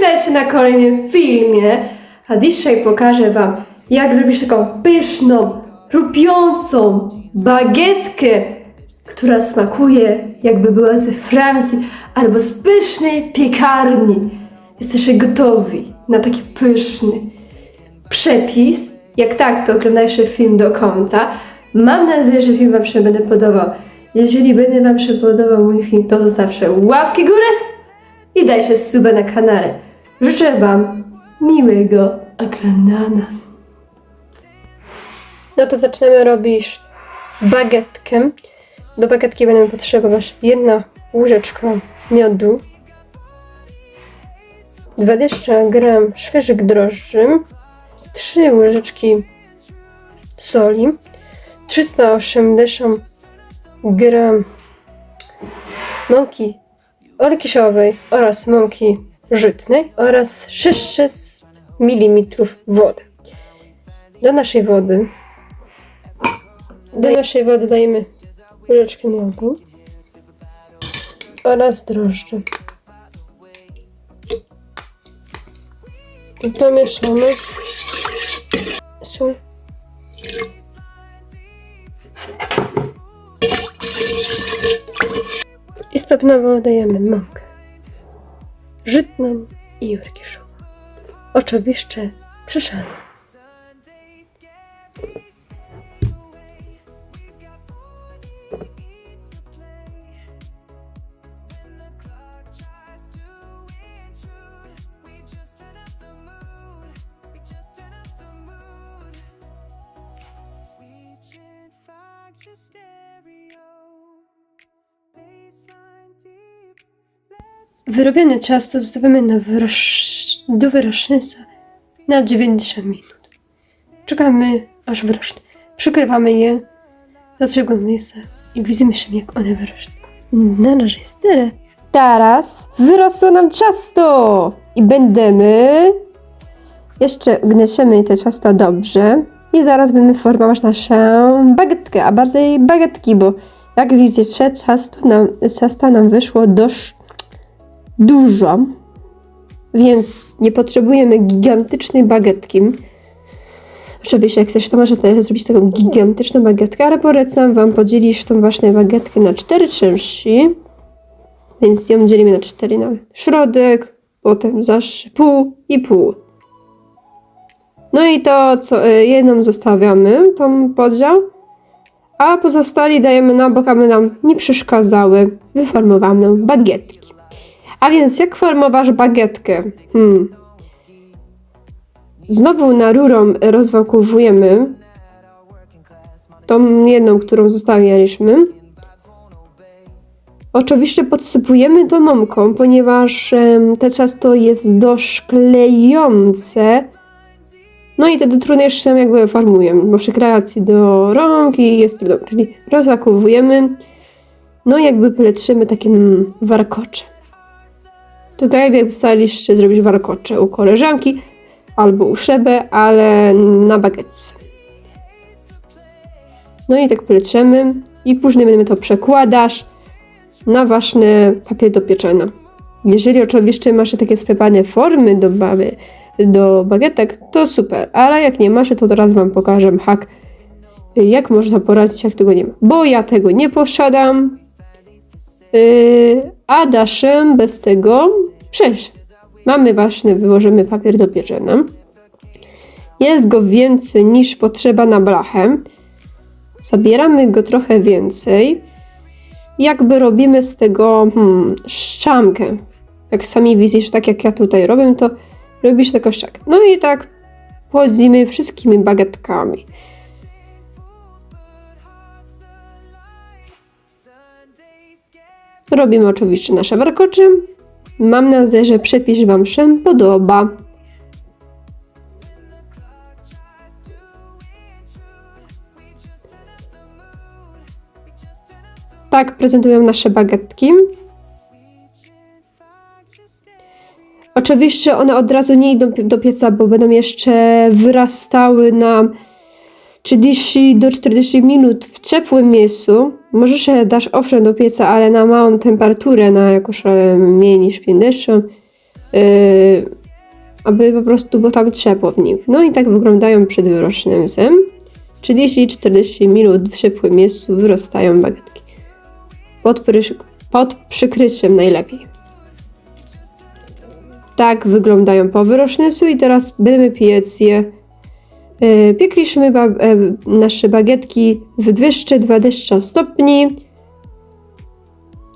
witajcie na kolejnym filmie. A dzisiaj pokażę Wam, jak zrobić taką pyszną, rupiącą bagietkę, która smakuje jakby była ze Francji albo z pysznej piekarni. Jesteście gotowi na taki pyszny przepis? Jak tak, to oglądajcie film do końca. Mam nadzieję, że film Wam się będzie podobał. Jeżeli będzie Wam się podobał mój film, to zostawcie łapki górę i dajcie suba na kanale. Życzę Wam miłego oglądania. No to zaczynamy robić bagietkę. Do bagietki będę potrzebować jedna łyżeczka miodu, 20 gram świeżych drożdży, 3 łyżeczki soli, 380 gram mąki orkiszowej oraz mąki żytnej oraz 600 ml wody. Do naszej wody do naszej wody dajemy łyżeczkę miodu oraz drożdże. I to mieszamy. Sól. I stopniowo dajemy mąkę żytną i orkiszową. Oczywiście your stereo. Baseline. Wyrobione ciasto zostawiamy na wyroś... do wyrocznictwa na 90 minut. Czekamy aż wyrośnie. Przykrywamy je do trzeciego miejsca i widzimy się jak one wyrośną. Na razie jest tyle. Teraz wyrosło nam ciasto i będziemy jeszcze gniesiemy te ciasto dobrze i zaraz będziemy formować naszą bagietkę, a bardziej bagietki, bo jak widzicie ciasto nam, ciasta nam wyszło dość dużo, więc nie potrzebujemy gigantycznej bagietki. Oczywiście, jak chcesz, to można zrobić taką gigantyczną bagietkę, ale polecam Wam podzielić tą właśnie bagietkę na cztery części. Więc ją dzielimy na cztery na środek, potem zawsze pół i pół. No i to, co y, jedną zostawiamy, tą podział, a pozostali dajemy na bok, aby nam nie przeszkadzały wyformowane bagietki. A więc jak formować bagietkę? Hmm. Znowu na rurą rozwałkowujemy tą jedną, którą zostawialiśmy. Oczywiście podsypujemy to mąką, ponieważ em, to ciasto jest dość klejące. No i wtedy trudniej się jakby formujemy, bo przy kreacji do rąk i jest trudno. Czyli rozwałkowujemy, no i jakby pletrzymy takim warkoczem. Tutaj jakby staliście zrobić warkocze u koleżanki albo u szebe, ale na bagietce. No i tak pletrzemy i później będziemy to przekładać na ważny papier do pieczenia. Jeżeli oczywiście masz takie sklepane formy do, baby, do bagietek, to super, ale jak nie masz, to teraz Wam pokażę hak, jak można poradzić, jak tego nie ma. Bo ja tego nie posiadam, Yy, a daszem bez tego przejść. Mamy właśnie, wyłożymy papier do pieczenia. Jest go więcej niż potrzeba na blachę. Zabieramy go trochę więcej. Jakby robimy z tego hmm, szczamkę. Jak sami widzisz, tak jak ja tutaj robię, to robisz taką szczamkę. No i tak podzimy wszystkimi bagietkami. Robimy oczywiście nasze warkocze. Mam nadzieję, że przepis Wam się podoba. Tak prezentują nasze bagietki. Oczywiście one od razu nie idą do pieca, bo będą jeszcze wyrastały nam 30 do 40 minut w ciepłym miejscu. Możesz je dasz owszem do pieca, ale na małą temperaturę, na jakoś e, mniej niż 50. yy, aby po prostu, bo tam ciepło w nich. No i tak wyglądają przed wyrośnięciem. 30-40 minut w ciepłym miejscu wyrostają bagietki. Pod, pod przykryciem najlepiej. Tak wyglądają po wyrośnięciu i teraz będziemy piec je. Yy, Piekliśmy ba- e, nasze bagietki w 220 stopni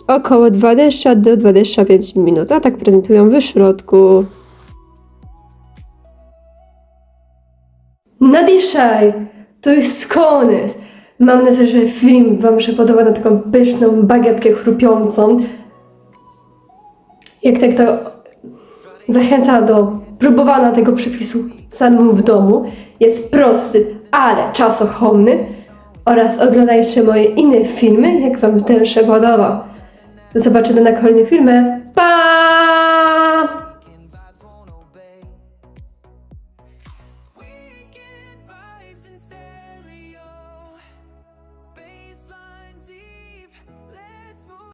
około 20 do 25 minut, a tak prezentują w środku. Na dzisiaj to jest koniec. Mam nadzieję, że film Wam się podoba na taką pyszną bagietkę chrupiącą. Jak tak to zachęcam do próbowania tego przepisu samemu w domu. Jest prosty, ale czasochłonny. Oraz oglądajcie moje inne filmy, jak Wam ten się podoba. Do zobaczenia na kolejnym filmie. Pa!